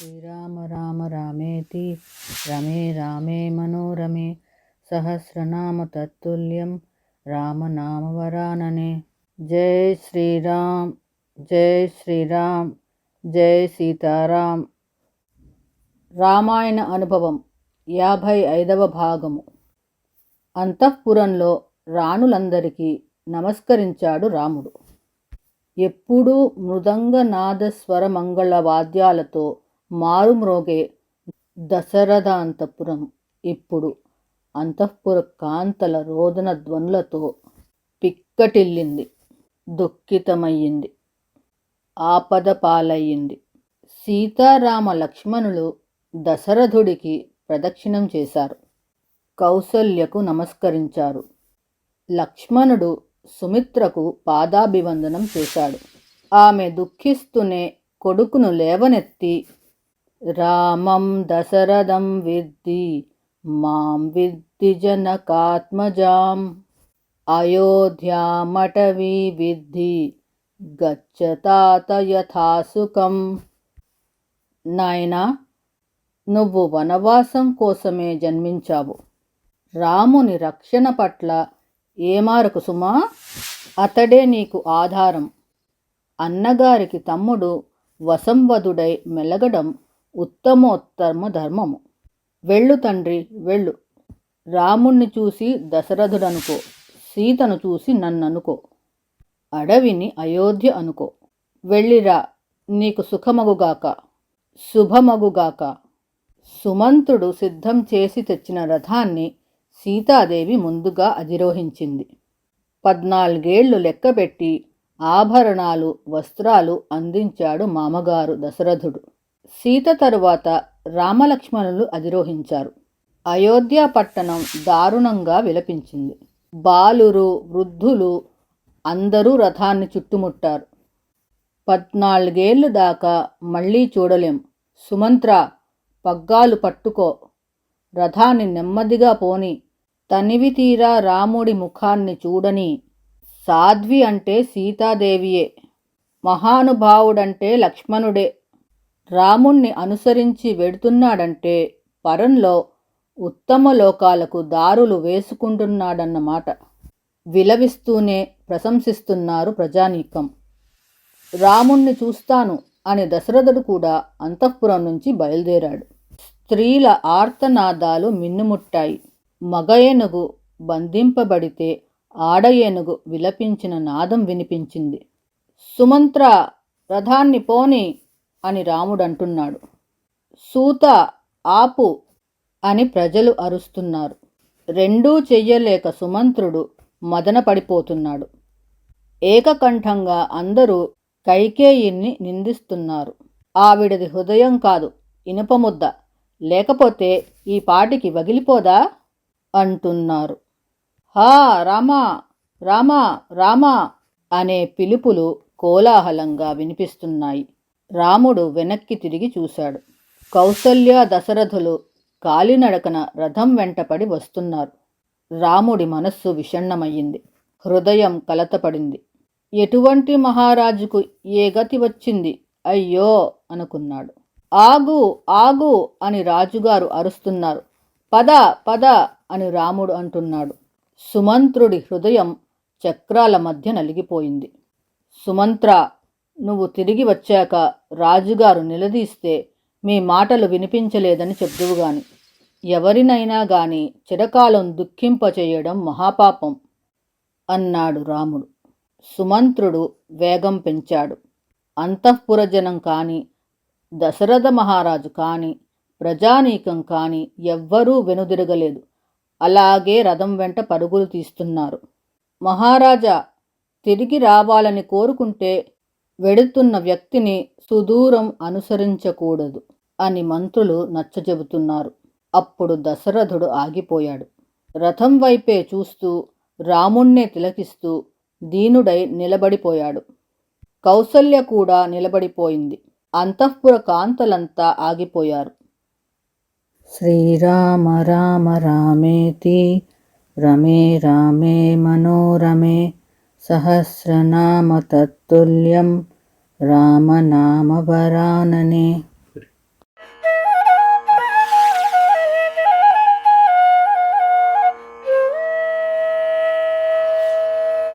శ్రీరామ రామ రామేతి రమే రామే మనోరమే సహస్రనామ తత్తుల్యం రామనామవరాననే జై శ్రీరామ్ జై శ్రీరామ్ జై సీతారాం రామాయణ అనుభవం యాభై ఐదవ భాగము. అంతఃపురంలో రాణులందరికీ నమస్కరించాడు రాముడు. ఎప్పుడూ మృదంగ నాదస్వర మంగళ వాద్యాలతో మారుమ్రోగే దశరథాంతపురం ఇప్పుడు అంతఃపుర కాంతల రోదన ధ్వనులతో పిక్కటిల్లింది దుఃఖితమయ్యింది ఆపద పాలయ్యింది సీతారామ లక్ష్మణులు దశరథుడికి ప్రదక్షిణం చేశారు కౌసల్యకు నమస్కరించారు. లక్ష్మణుడు సుమిత్రకు పాదాభివందనం చేశాడు. ఆమె దుఃఖిస్తూనే కొడుకును లేవనెత్తి రామం దశరథం విద్ది మాం విద్ది జనకాత్మజాం. అయోధ్యామటవీ విద్ధి గచ్చతాత యథాసుకం. నాయనా నువ్వు వనవాసం కోసమే జన్మించావు. రాముని రక్షణ పట్ల ఏమారకు సుమా? అతడే నీకు ఆధారం. అన్నగారికి తమ్ముడు వసంవధుడై మెలగడం ఉత్తమోత్తమ ధర్మము. వెళ్ళు తండ్రి వెళ్ళు. రాముణ్ణి చూసి దశరథుడనుకో సీతను చూసి నన్ననుకో. అడవిని అయోధ్య అనుకో. వెళ్ళిరా నీకు సుఖమగుగాక. శుభమగుగాక. సుమంతుడు సిద్ధం చేసి తెచ్చిన రథాన్ని సీతాదేవి ముందుగా అధిరోహించింది. పద్నాలుగేళ్ళు లెక్కబెట్టి ఆభరణాలు వస్త్రాలు అందించాడు మామగారు దశరథుడు. సీత తరువాత రామలక్ష్మణులు అధిరోహించారు. అయోధ్య పట్టణం దారుణంగా విలపించింది. బాలురు వృద్ధులు అందరూ రథాన్ని చుట్టుముట్టారు. పద్నాలుగేళ్ళు దాకా మళ్ళీ చూడలేం. సుమంత్ర పగ్గాలు పట్టుకో. రథాన్ని నెమ్మదిగా పోని తనివి తీరా రాముడి ముఖాన్ని చూడని సాధ్వి అంటే సీతాదేవియే. మహానుభావుడంటే లక్ష్మణుడే. రాముణ్ణి అనుసరించి వెడుతున్నాడంటే పరంలో ఉత్తమ లోకాలకు దారులు వేసుకుంటున్నాడన్నమాట. విలవిస్తూనే ప్రశంసిస్తున్నారు ప్రజానీకం. రాముణ్ణి చూస్తాను అని దశరథుడు కూడా అంతఃపురం నుంచి బయలుదేరాడు. స్త్రీల ఆర్తనాదాలు మిన్నుముట్టాయి. మగ ఏనుగు బంధింపబడితే ఆడ ఏనుగు విలపించిన నాదం వినిపించింది. సుమంత్ర రథాన్ని పోని అని రాముడంటున్నాడు. సూత ఆపు అని ప్రజలు అరుస్తున్నారు. రెండూ చెయ్యలేక సుమంత్రుడు మదన పడిపోతున్నాడు ఏకకంఠంగా అందరూ కైకేయిని నిందిస్తున్నారు. ఆవిడది హృదయం కాదు ఇనుపముద్ద లేకపోతే ఈ పాటికి వగిలిపోదా? అంటున్నారు. హా రామా రామా రామా అనే పిలుపులు కోలాహలంగా వినిపిస్తున్నాయి. రాముడు వెనక్కి తిరిగి చూశాడు. కౌసల్య దశరథులు కాలినడకన రథం వెంటపడి వస్తున్నారు. రాముడి మనస్సు విషణ్ణమయ్యింది. హృదయం కలతపడింది. ఎటువంటి మహారాజుకు ఏ గతి వచ్చింది? అయ్యో అనుకున్నాడు. ఆగు ఆగు అని రాజుగారు అరుస్తున్నారు. పద పద అని రాముడు అంటున్నాడు. సుమంత్రుడి హృదయం చక్రాల మధ్య నలిగిపోయింది. సుమంత్ర నువ్వు తిరిగి వచ్చాక రాజుగారు నిలదీస్తే మీ మాటలు వినిపించలేదని చెప్దువుగాని ఎవరినైనా గాని చిరకాలం దుఃఖింపచేయడం మహాపాపం అన్నాడు రాముడు. సుమంత్రుడు వేగం పెంచాడు. అంతఃపురజనం కాని దశరథ మహారాజు కాని ప్రజానీకం కాని ఎవ్వరూ వెనుదిరగలేదు. అలాగే రథం వెంట పరుగులు తీస్తున్నారు. మహారాజా తిరిగి రావాలని కోరుకుంటే వెడుతున్న వ్యక్తిని సుదూరం అనుసరించకూడదు అని మంత్రులు నచ్చజెబుతున్నారు. అప్పుడు దశరథుడు ఆగిపోయాడు. రథం వైపే చూస్తూ రాముణ్ణే తిలకిస్తూ దీనుడై నిలబడిపోయాడు. కౌసల్య కూడా నిలబడిపోయింది. అంతఃపుర కాంతలంతా ఆగిపోయారు. శ్రీరామ రామ రామేతి రమే రామే మనోరమే సహస్రనామ తత్తుల్యం రామనామవరాననే